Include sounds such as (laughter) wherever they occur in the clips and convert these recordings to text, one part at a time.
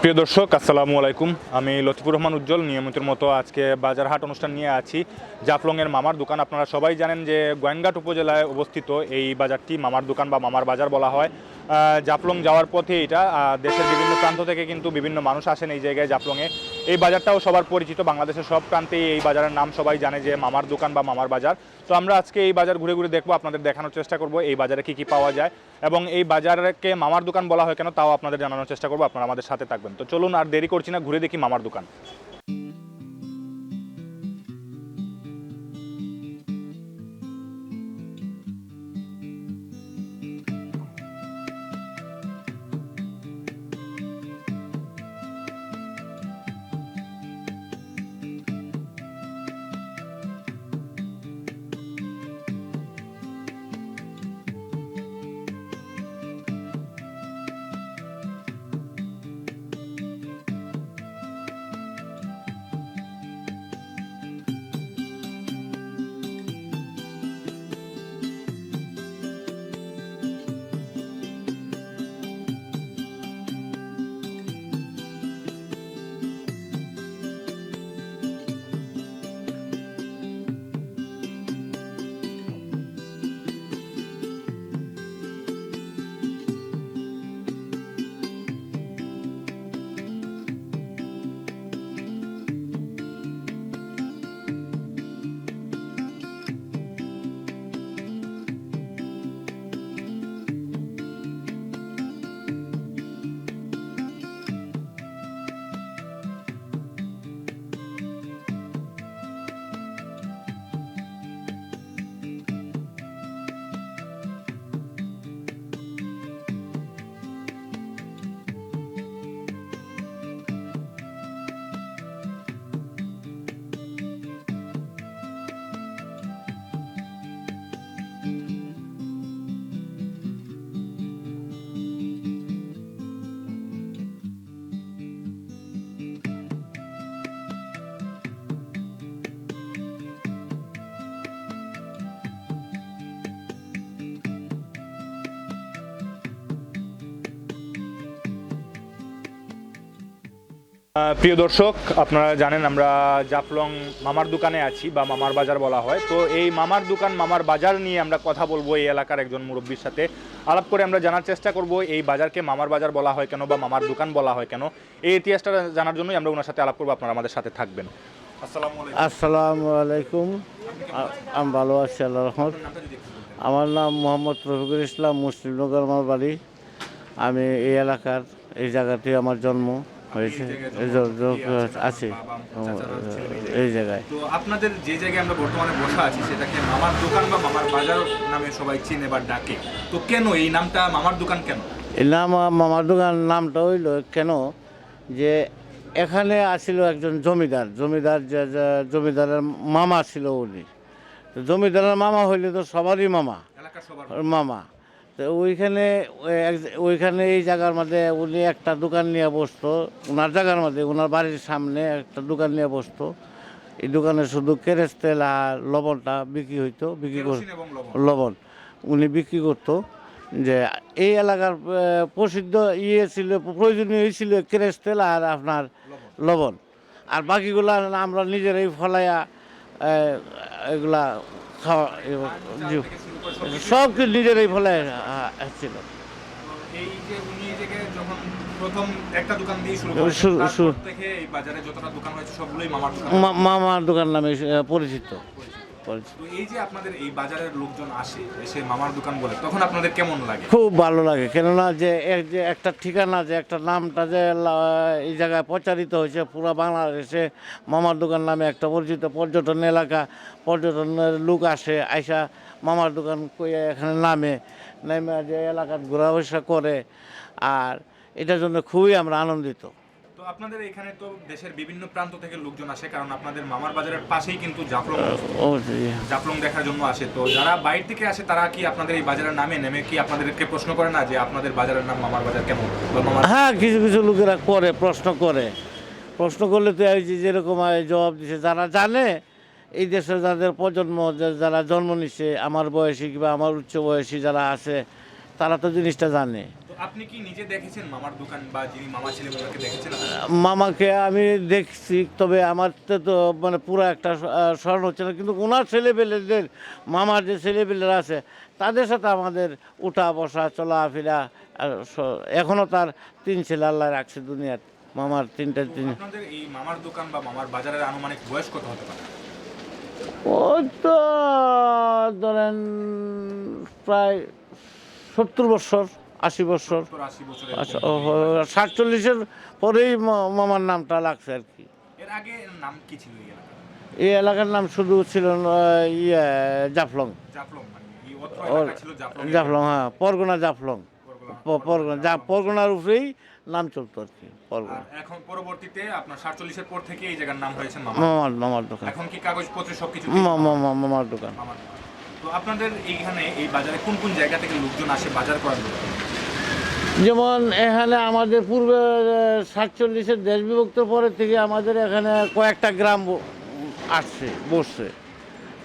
প্রিয় দর্শক, আসসালামু আলাইকুম। আমি লতিফুর রহমান উজ্জ্বল। নিয়মিতের মতো আজকে বাজার হাট অনুষ্ঠান নিয়ে আছি। জাফলংয়ের মামার দোকান। আপনারা সবাই জানেন যে গোয়েঙ্গাট উপজেলায় অবস্থিত এই বাজারটি মামার দোকান বা মামার বাজার বলা হয়। জাফলং যাওয়ার পথে এটা দেশের বিভিন্ন প্রান্ত থেকে কিন্তু বিভিন্ন মানুষ আসেন এই জায়গায় জাফলংয়ে। এই বাজারটাও সবার পরিচিত। বাংলাদেশের সব প্রান্তেই এই বাজারের নাম সবাই জানে যে মামার দোকান বা মামার বাজার। তো আমরা আজকে এই বাজার ঘুরে ঘুরে দেখব, আপনাদের দেখানোর চেষ্টা করব এই বাজারে কি কি পাওয়া যায় এবং এই বাজারকে মামার দোকান বলা হয় কেন, তাও আপনাদের জানানোর চেষ্টা করব, আপনারা আমাদের সাথে থাকবেন। তো চলুন আর দেরি করছি না, ঘুরে দেখি মামার দোকান। প্রিয় দর্শক, আপনারা জানেন আমরা জাফলং মামার দোকানে আছি বা মামার বাজার বলা হয়। তো এই মামার দোকান, মামার বাজার নিয়ে আমরা কথা বলব এই এলাকার একজন মুরব্বীর সাথে। আলাপ করে আমরা জানার চেষ্টা করব এই বাজারকে মামার বাজার বলা হয় কেন বা মামার দোকান বলা হয় কেন। এই ইতিহাসটা জানার জন্যই আমরা ওনার সাথে আলাপ করব, আপনারা আমাদের সাথে থাকবেন। আসসালামু আলাইকুম। আমি ভালো আছি আল্লাহ রহমত। আমার নাম মোহাম্মদ রফিকুল ইসলাম মুসলিমনগর আমার বাড়ি। আমি এই এলাকার, এই জায়গাতে আমার জন্ম। হয়েছে। আছে এই জায়গায়। তো আপনাদের যে জায়গায় আমরা বর্তমানে বসা আছি সেটাকে মামার দোকান বা মামার বাজার নামে সবাই চিনে বা ডাকে। তো কেন এই নামটা মামার দোকান কেন? এই নাম মামার দোকান নামটা হইল কেন? যে এখানে আসছিল একজন জমিদার। জমিদার জমিদারের মামা ছিল উনি। জমিদারের মামা হইলে তো সবারই মামা। মামা। তো ওইখানে ওইখানে এই জায়গার মধ্যে উনি একটা দোকান নিয়ে বসতো। ওনার জায়গার মধ্যে ওনার বাড়ির সামনে একটা দোকান নিয়ে বসতো। এই দোকানে শুধু কেরেস তেল আর লবণটা বিক্রি হইতো বিক্রি কর লবণ। উনি বিক্রি করতো। যে এই এলাকার প্রসিদ্ধ ইয়ে ছিল প্রয়োজনীয় এই ছিল কেরেস তেল আর আপনার লবণ। আর বাকিগুলা আমরা নিজেরাই ফলাইয়া এগুলা খাওয়া। সব কিছু নিজেরাই ফলাই ছিল এই যে উনি এই যখন প্রথম একটা দোকান দিয়ে শুরু শুরু- করেন থেকে এই বাজারে যতটা দোকান হয়েছে সবগুলোই মামার দোকান। মামার দোকান নামে পরিচিত। পরিচিত। এই যে আপনাদের এই বাজারের লোকজন আসে এসে মামার দোকান বলে তখন আপনাদের কেমন লাগে? খুব ভালো লাগে কেননা যে এক যে একটা ঠিকানা যে একটা নামটা যে এই জায়গায় প্রচারিত হয়েছে পুরো বাংলাদেশে মামার দোকান নামে একটা পরিচিত পর্যটন এলাকা পর্যটনের লোক আসে আইসা মামার দোকান কইয়া এখানে নামে নেমে যে এলাকার ঘোরাফেরা করে আর এটার জন্য খুবই আমরা আনন্দিত। তো আপনাদের এখানে তো দেশের বিভিন্ন প্রান্ত থেকে লোকজন আসে কারণ আপনাদের মামার বাজারের পাশেই কিন্তু জাফলং। জাফলং দেখার জন্য আসে। তো যারা বাইরে থেকে আসে তারা কি আপনাদের এই বাজারের নামে নেমে কি আপনাদেরকে প্রশ্ন করে না যে আপনাদের বাজারের নাম মামার বাজার কেমন? হ্যাঁ কিছু কিছু লোকেরা করে প্রশ্ন করে। প্রশ্ন করলে তো এই যে যেরকম জবাব দিছে যারা জানে এই দেশে যাদের প্রজন্ম যারা জন্ম নিচ্ছে আমার বয়সী কিংবা আমার উচ্চ বয়সী যারা আছে তারা তো জিনিসটা জানে। আপনি কি নিজে দেখেছেন মামার দোকান বা যিনি মামা ছিলেন ওনাকে দেখেছেন? মামাকে আমি দেখছি তবে আমার তো মানে পুরো একটা স্মরণ হচ্ছে না। কিন্তু ওনার ছেলেপেলেদের মামার যে ছেলেপেলেরা আছে তাদের সাথে আমাদের উঠা বসা চলাফেরা এখনও তার তিন ছেলে আল্লাহ রাখছে দুনিয়ার মামার তিনটা তিন আপনাদের এই মামার দোকান বা মামার বাজারের আনুমানিক বয়স কত হতে পারে? ওই তো ধরেন প্রায় সত্তর বছর আশি বছর। আচ্ছা সাতচল্লিশের পরেই মামার নামটা লাগছে আর কি। এর আগে নাম কি ছিল এই এলাকার? নাম শুধু ছিল ইয়ে জাফলং। জাফলং মানে জাফলং হ্যাঁ পরগনা জাফলং। পরগনা- পরগনার উপরেই নাম চলতো আর কি পরগনা এখন পরবর্তীতে আপনার সাতচল্লিশের পর থেকে এই জায়গার নাম হয়েছে মামার। মামার দোকান। এখন কি কাগজপত্রে সবকিছু মা- মা- মা- মামার দোকান। তো আপনাদের এইখানে এই বাজারে কোন কোন জায়গা থেকে লোকজন আসে বাজার করার জন্য যেমন এখানে আমাদের পূর্বে সাতচল্লিশের দেশ বিভক্তর পরে থেকে আমাদের এখানে কয়েকটা গ্রাম আসছে বসছে।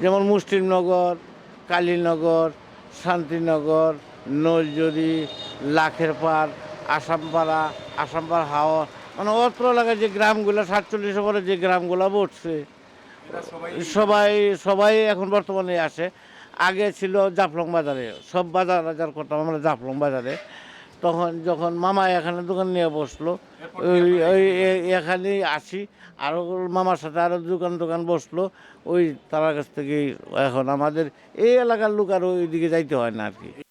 যেমন মুসলিমনগর কালীনগর শান্তিনগর নলজরি লাখের পাড় আসামপাড়া আসামপাড়া হাওয়া মানে অত্র এলাকায় যে গ্রামগুলো সাতচল্লিশ পরে যে গ্রামগুলো বসছে সবাই সবাই এখন বর্তমানে আসে। আগে ছিল জাফলং বাজারে সব বাজার বাজার করতাম আমরা জাফলং বাজারে। তখন যখন মামা এখানে দোকান নিয়ে বসল ওই এখানেই আসি আরও মামার সাথে আরও দোকান দোকান বসল ওই তার কাছ থেকেই এখন আমাদের এই এলাকার লোক আর ওইদিকে যাইতে হয় না আর কি।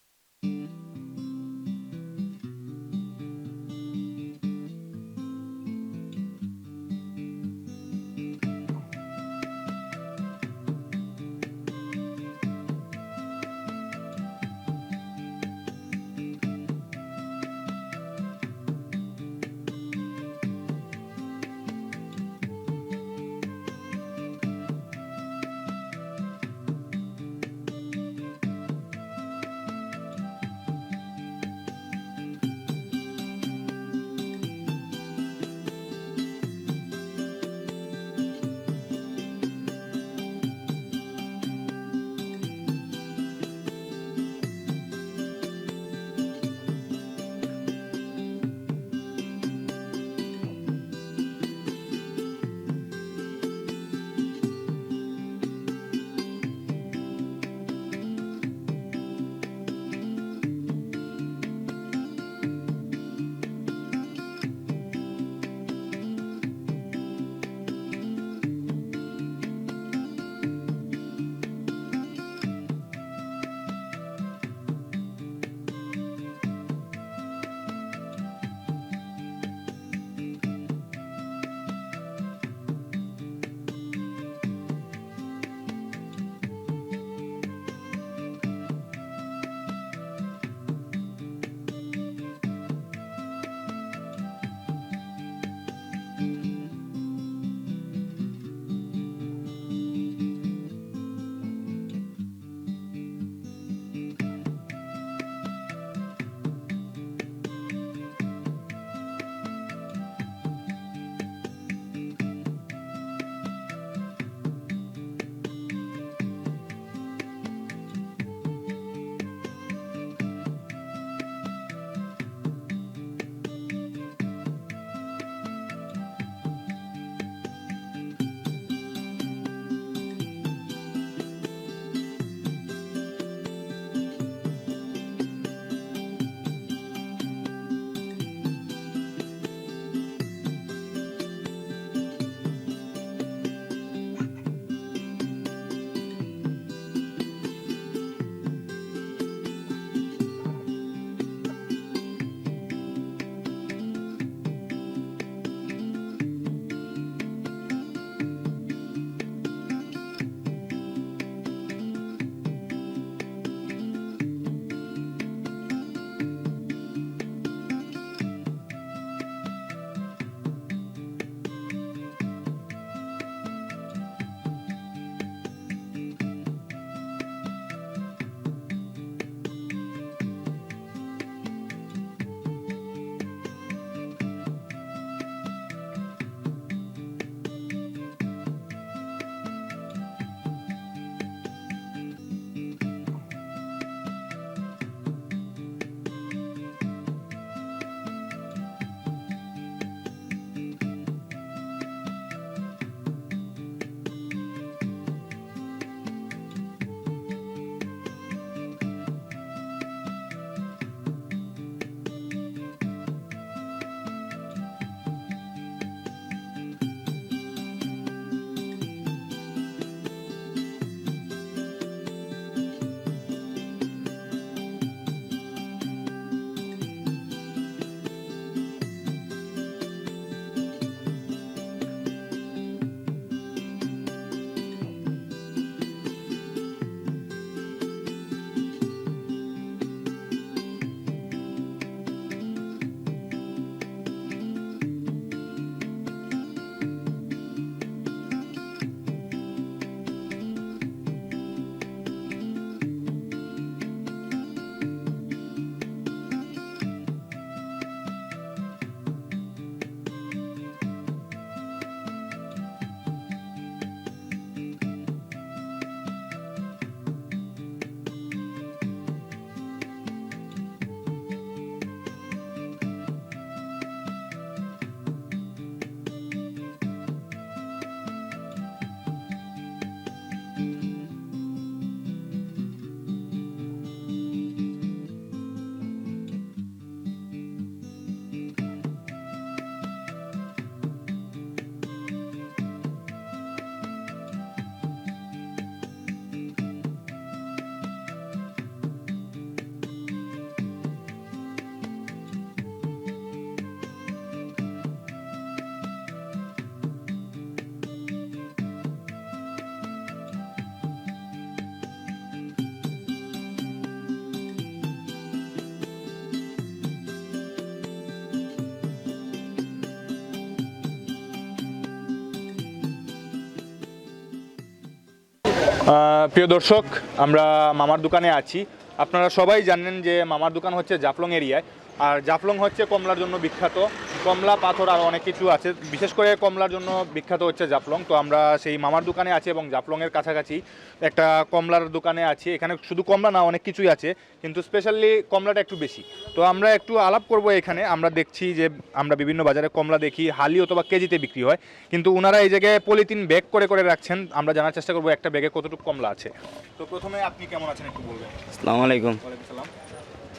প্রিয় দর্শক, আমরা মামার দোকানে আছি। আপনারা সবাই জানেন যে মামার দোকান হচ্ছে জাফলং এরিয়ায়। আর জাফলং হচ্ছে কমলার জন্য বিখ্যাত। কমলা পাথর আর অনেক কিছু আছে। বিশেষ করে কমলার জন্য বিখ্যাত হচ্ছে জাফলং। তো আমরা সেই মামার দোকানে আছি এবং জাফলংয়ের কাছাকাছি একটা কমলার দোকানে আছি। এখানে শুধু কমলা না অনেক কিছুই আছে। কিন্তু স্পেশালি কমলাটা একটু বেশি। তো আমরা একটু আলাপ করব এখানে। আমরা দেখছি যে আমরা বিভিন্ন বাজারে কমলা দেখি। হালি অথবা কেজিতে বিক্রি হয়। কিন্তু ওনারা এই জায়গায় পলিথিন ব্যাগ করে করে রাখছেন। আমরা জানার চেষ্টা করব একটা ব্যাগে কতটুকু কমলা আছে। তো প্রথমে আপনি কেমন আছেন একটু বলবেন। আসসালামু আলাইকুম। ওয়ালাইকুম সালাম।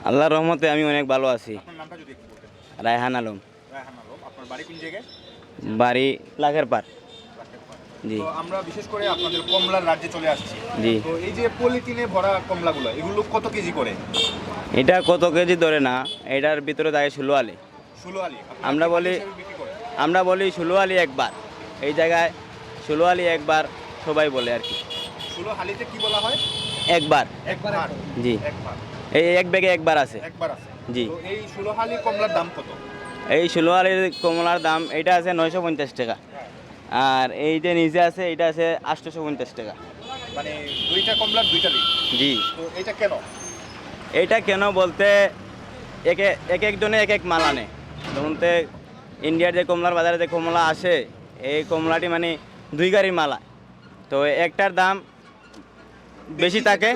আল্লাহর রহমতে আমি অনেক ভালো আছি। রায়হান আলম। বাড়ি লাখের পার জি। আমরা বিশেষ করে আপনাদের কমলার রাজ্যে চলে আসছি। জি। তো এই যে পলিথিনে ভরা কমলাগুলো এগুলো কত কেজি করে? এটা কত কেজি ধরে না এটার ভিতরে থাকে ষোলো আলি। ষোলো আলি। আমরা বলি-? আমরা বলি ষোলো আলি একবার। এই জায়গায় ষোলো আলি একবার সবাই বলে আর কি। ষোলো হালিতে কি বলা হয়? একবার। একবার। জি। একবার। এই এক ব্যাগে একবার আছে। একবার আছে। জি। তো এই ষোলো হালি কমলার দাম কত? এই ষোলো কমলার দাম এটা আছে নয়শো পঞ্চাশ টাকা। আর এই যে নিচে আছে এটা আছে আটশোশো পঞ্চাশ টাকা। মানে দুইটা কমলার দুইটা জি। তো এটা কেন? এইটা কেন বলতে এক এক একজনে এক এক মাল আনে। ধরুন ইন্ডিয়ার যে কমলার বাজারে যে কমলা আসে এই কমলাটি মানে দুই গাড়ির মালা তো একটার দাম বেশি থাকে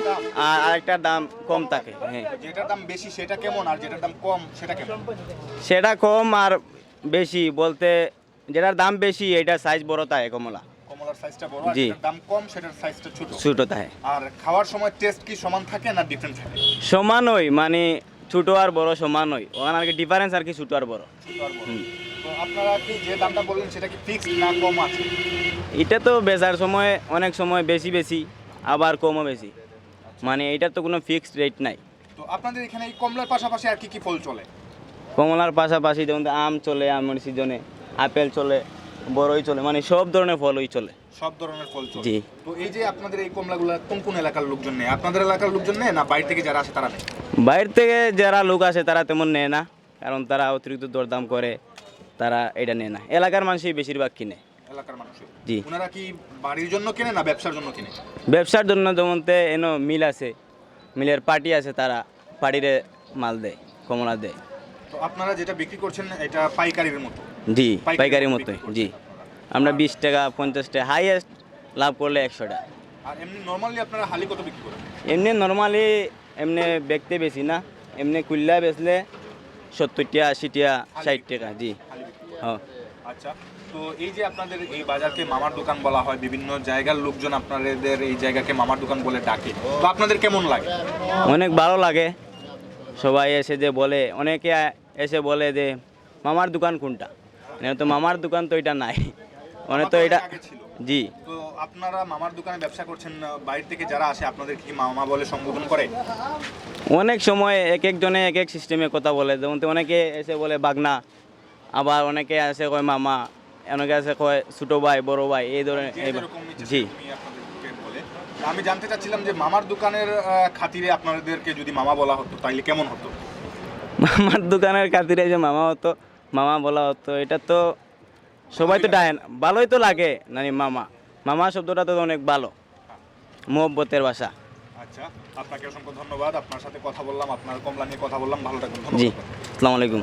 আর আরেকটার দাম কম থাকে হ্যাঁ। যেটার দাম বেশি সেটা কেমন আর যেটার দাম কম সেটা কেমন? সেটা কম আর বেশি বলতে যেটার দাম বেশি এটা সাইজ বড় থাকে কমলা। কমলার সাইজটা বড় আর। যেটার দাম কম সেটার সাইজটা ছোট। ছোটো থাকে আর খাওয়ার সময় টেস্ট কি সমান থাকে না ডিফারেন্ট থাকে? সমানই মানে ছোটো আর বড় সমানই। ওখানে আর কি ডিফারেন্স আর কি ছোটো আর বড়। ছোট আর বড়। তো আপনারা কি যে দামটা বললেন সেটা কি ফিক্সড না কম আছে? এটা তো বেচার সময় অনেক সময় বেশি বেশি। আবার কমও বেশি। মানে এটার তো কোনো ফিক্সড রেট নাই। তো আপনাদের এখানে এই কমলার পাশাপাশি আর কি কি ফল চলে? কমলার পাশাপাশি যেমন আম চলে আমের সিজনে আপেল চলে বড়ই চলে মানে সব ধরনের ফলই চলে। সব ধরনের ফল চলে। জি। তো এই যে আপনাদের এই কমলাগুলো কোন কোন এলাকার লোকজন নেয়? আপনাদের এলাকার লোকজন নেয় না বাইরে থেকে যারা আসে তারা নেয়? বাইরে থেকে যারা লোক আসে তারা তেমন নেয় না কারণ তারা অতিরিক্ত দরদাম করে তারা এটা নেয় না। এলাকার মানুষই বেশিরভাগ কিনে এলাকার মানুষের জি। ওনারা কি বাড়ির জন্য কেনে না ব্যবসার জন্য কিনে? ব্যবসার জন্য যেমন তে এনো মিল আছে মিলের পার্টি আছে তারা পার্টিরে মাল দেয় কমলা দেয়। তো আপনারা যেটা বিক্রি করছেন এটা পাইকারির মতো? জি পাইকারির মতোই জি। আমরা বিশ টাকা পঞ্চাশ টাকা হাইয়েস্ট লাভ করলে একশো টাকা। আর এমনি নর্মালি আপনারা হালি কত বিক্রি করেন? এমনি নর্মালি এমনি বেশি না এমনি কুল্লা বেচলে সত্তর টাকা আশি টাকা ষাট টাকা জি। হ্যাঁ আচ্ছা তো এই যে আপনাদের এই বাজারকে মামার দোকান বলা হয় বিভিন্ন জায়গার লোকজন আপনাদের এই জায়গাকে মামার দোকান বলে ডাকে তো আপনাদের কেমন লাগে? অনেক ভালো লাগে। সবাই এসে যে বলে অনেকে এসে বলে যে মামার দোকান কোনটা? মানে তো মামার দোকান তো এটা নাই। মানে তো এটা আগে ছিল। জি। তো আপনারা মামার দোকানে ব্যবসা করছেন বাইরে থেকে যারা আসে আপনাদের কি মামা বলে সম্বোধন করে? অনেক সময় এক একজনে এক এক সিস্টেমে কথা বলে। যেমন তো অনেকে এসে বলে বাগনা। আবার অনেকে আসে কয় মামা। অনেকে আছে কয় ছোটো ভাই বড় ভাই এই ধরনের জি। আমি জানতে চাচ্ছিলাম যে মামার দোকানের খাতিরে আপনাদেরকে যদি মামা বলা হতো তাইলে কেমন হতো? মামার দোকানের খাতিরে যে মামা হতো মামা বলা হতো এটা তো সবাই তো ডায় ভালোই তো লাগে নানি মামা। মামা শব্দটা তো অনেক ভালো মোহব্বতের ভাষা। আচ্ছা আপনাকে অসংখ্য ধন্যবাদ আপনার সাথে কথা বললাম আপনার কমলা নিয়ে কথা বললাম ভালো থাকবেন জি আসসালামু আলাইকুম।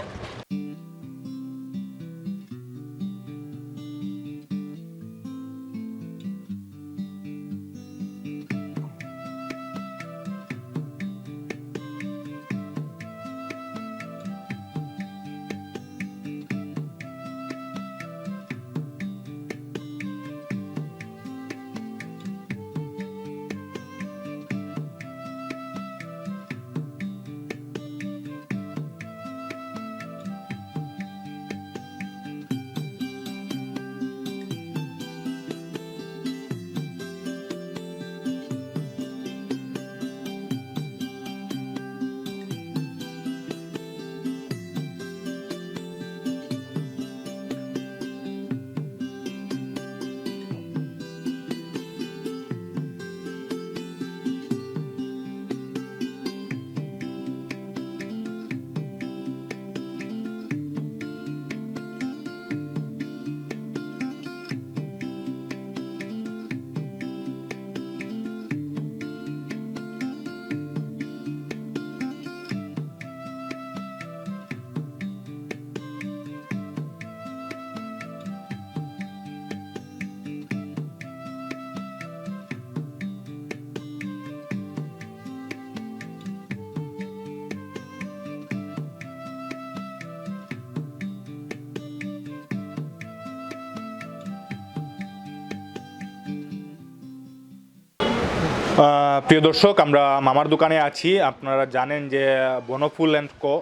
প্রিয় দর্শক আমরা মামার দোকানে আছি। আপনারা জানেন যে বনফুল অ্যান্ড কো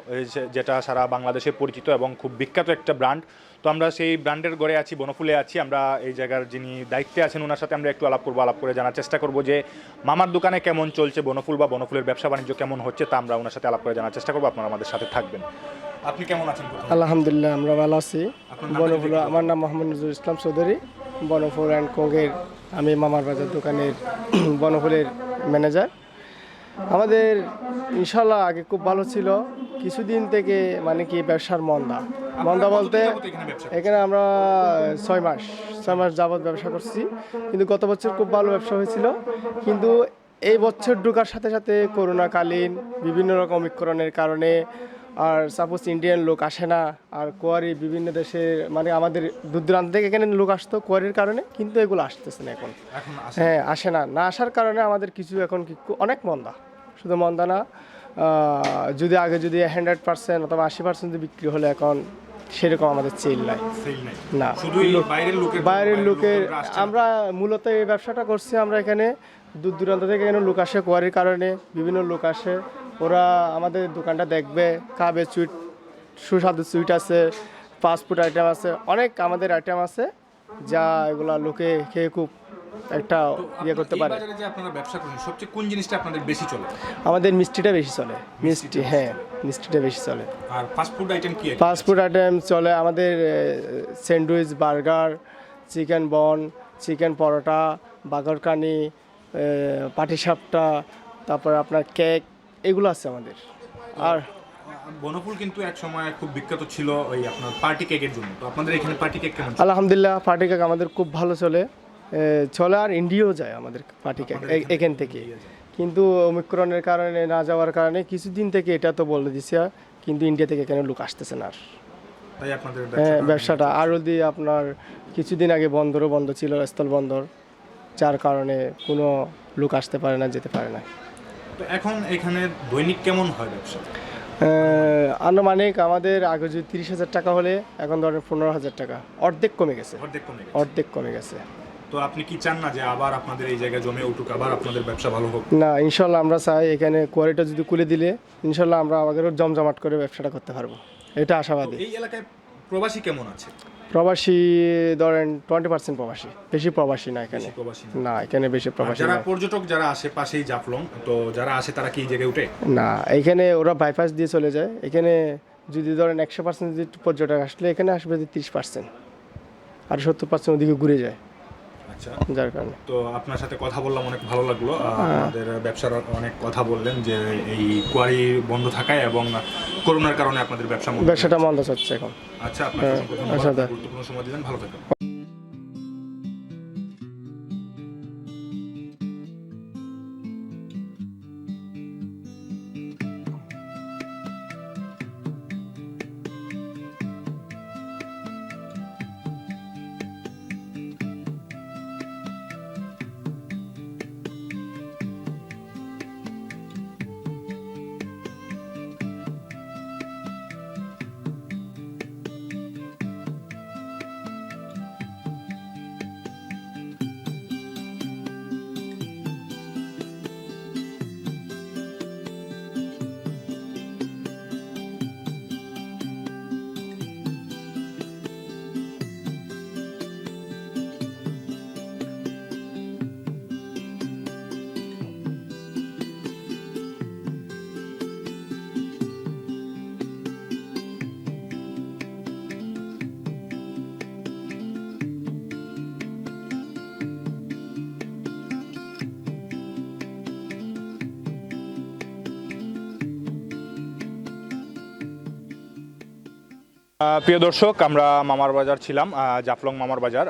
যেটা সারা বাংলাদেশে পরিচিত এবং খুব বিখ্যাত একটা ব্র্যান্ড। তো আমরা সেই ব্র্যান্ডের গড়ে আছি বনফুলে আছি। আমরা এই জায়গার যিনি দায়িত্বে আছেন ওনার সাথে আমরা একটু আলাপ করব আলাপ করে জানার চেষ্টা করব যে মামার দোকানে কেমন চলছে বনফুল বা বনফুলের ব্যবসা বাণিজ্য কেমন হচ্ছে তা আমরা ওনার সাথে আলাপ করে জানার চেষ্টা করব। আপনারা আমাদের সাথে থাকবেন। আপনি কেমন আছেন? আলহামদুলিল্লাহ আমরা ভালো আছি। বনফুল আমার নাম মোহাম্মদ নজরুল ইসলাম চৌধুরী বনফুল অ্যান্ড কোঙ্গের আমি মামার বাজার দোকানের (clears throat) বনফুলের ম্যানেজার। আমাদের ইনশাল্লাহ আগে খুব ভালো ছিল। কিছুদিন থেকে মানে কি ব্যবসার মন্দা। মন্দা বলতে এখানে আমরা ছয় মাস ছয় মাস যাবৎ ব্যবসা করছি। কিন্তু গত বছর খুব ভালো ব্যবসা হয়েছিল। কিন্তু এই বছর ঢোকার সাথে সাথে করোনাকালীন বিভিন্ন রকম অমিক্রণের কারণে আর সাপোজ ইন্ডিয়ান লোক আসে না আর কোয়ারি বিভিন্ন দেশের মানে আমাদের দূর দূরান্ত থেকে এখানে লোক আসতো কোয়ারির কারণে কিন্তু এগুলো আসতেছে না এখন। হ্যাঁ আসে না। না আসার কারণে আমাদের কিছু এখন কি অনেক মন্দা। শুধু মন্দা না যদি আগে যদি হান্ড্রেড পার্সেন্ট অথবা আশি পার্সেন্ট বিক্রি হলে এখন সেরকম আমাদের চেল নাই। না। বাইরের লোকের। আমরা মূলত এই ব্যবসাটা করছি আমরা এখানে দূর দূরান্ত থেকে এখানে লোক আসে কোয়ারির কারণে বিভিন্ন লোক আসে। ওরা আমাদের দোকানটা দেখবে খাবে সুইট সুস্বাদু সুইট আছে ফাস্টফুড আইটেম আছে অনেক আমাদের আইটেম আছে যা এগুলা লোকে খেয়ে খুব একটা ইয়ে করতে পারে। যে আপনারা ব্যবসা করেন সবচেয়ে কোন জিনিসটা আপনাদের বেশি চলে? আমাদের মিষ্টিটা বেশি চলে। মিষ্টি হ্যাঁ মিষ্টিটা বেশি চলে। আর ফাস্ট ফুড আইটেম কি? ফাস্টফুড আইটেম চলে আমাদের sandwich burger chicken bun chicken paratha বাগরকানি পাটিসাপটা তারপর আপনার কেক এগুলো আছে আমাদের। আর বনফুল কিন্তু এক সময় খুব বিখ্যাত ছিল ওই আপনার পার্টি কেকের জন্য। তো আপনাদের এখানে পার্টি কেক কেমন আলহামদুলিল্লাহ পার্টি কেক আমাদের খুব ভালো চলে। চলে আর ইন্ডিয়াও যায় আমাদের পার্টি কেক এখান থেকে। কিন্তু অমিক্রণের কারণে না যাওয়ার কারণে কিছুদিন থেকে এটা তো বলে দিছে কিন্তু ইন্ডিয়া থেকে এখানে লোক আসতেছে না আর। হ্যাঁ ব্যবসাটা ব্যবসাটা আরও দিয়ে আপনার কিছুদিন আগে বন্দরও বন্ধ ছিল স্থল বন্দর যার কারণে কোনো লোক আসতে পারে না যেতে পারে না। তো এখন এখানে দৈনিক কেমন হয় ব্যবসা? আনুমানিক আমাদের আগে যদি তিরিশ হাজার টাকা হলে এখন ধরেন পনেরো হাজার টাকা। অর্ধেক কমে গেছে। অর্ধেক কমে গেছে। অর্ধেক কমে গেছে। তো আপনি কি চান না যে আবার আপনাদের এই জায়গায় জমে উঠুক আবার আপনাদের ব্যবসা ভালো হোক? না ইনশাল্লাহ আমরা চাই এখানে কোয়ারিটা যদি খুলে দিলে ইনশাল্লাহ আমরা আমাদেরও জমজমাট করে ব্যবসাটা করতে পারব। এটা আশাবাদী। এই এলাকায় প্রবাসী কেমন আছে? প্রবাসী ধরেন টোয়েন্টি পার্সেন্ট প্রবাসী। বেশি প্রবাসী না এখানে। প্রবাসী না। এখানে বেশি প্রবাসী যারা পর্যটক যারা আসে পাশেই জাফলং তো যারা আসে তারা কি জেগে উঠে? না এখানে ওরা বাইপাস দিয়ে চলে যায়। এখানে যদি ধরেন একশো পার্সেন্ট যদি পর্যটক আসলে এখানে আসবে যে তিরিশ পার্সেন্ট আর সত্তর পার্সেন্ট ওদিকে ঘুরে যায়। আচ্ছা। যার কারণে। তো আপনার সাথে কথা বললাম অনেক ভালো লাগল। আমাদের ব্যবসার অনেক কথা বললেন যে এই কোয়ারি বন্ধ থাকায় এবং করোনার কারণে আপনাদের ব্যবসা ব্যবসাটা মন্দ যাচ্ছে এখন। আচ্ছা আপনাকে অসংখ্য ধন্যবাদ। আচ্ছা, গুরুত্বপূর্ণ সময় দিলেন ভালো থাকবেন। প্রিয় দর্শক, আমরা মামার বাজার ছিলাম জাফলং মামার বাজার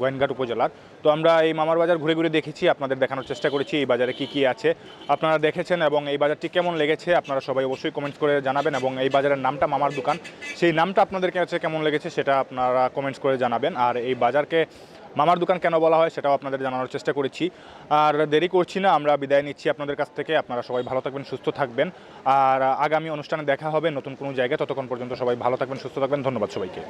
গোয়েনঘাট উপজেলার। তো আমরা এই মামার বাজার ঘুরে ঘুরে দেখেছি, আপনাদের দেখানোর চেষ্টা করেছি এই বাজারে কি কি আছে। আপনারা দেখেছেন এবং এই বাজারটি কেমন লেগেছে, আপনারা সবাই অবশ্যই কমেন্টস করে জানাবেন এবং এই বাজারের নামটা মামার দোকান। সেই নামটা আপনাদের কাছে কেমন লেগেছে, সেটা আপনারা কমেন্টস করে জানাবেন। আর এই বাজারকে মামার দোকান কেন বলা হয় সেটাও আপনাদের জানানোর চেষ্টা করেছি। আর দেরি করছি না, আমরা বিদায় নিচ্ছি আপনাদের কাছ থেকে। আপনারা সবাই ভালো থাকবেন, সুস্থ থাকবেন। আর আগামী অনুষ্ঠানে দেখা হবে নতুন কোনো জায়গায়। ততক্ষণ পর্যন্ত সবাই ভালো থাকবেন, সুস্থ থাকবেন। ধন্যবাদ সবাইকে।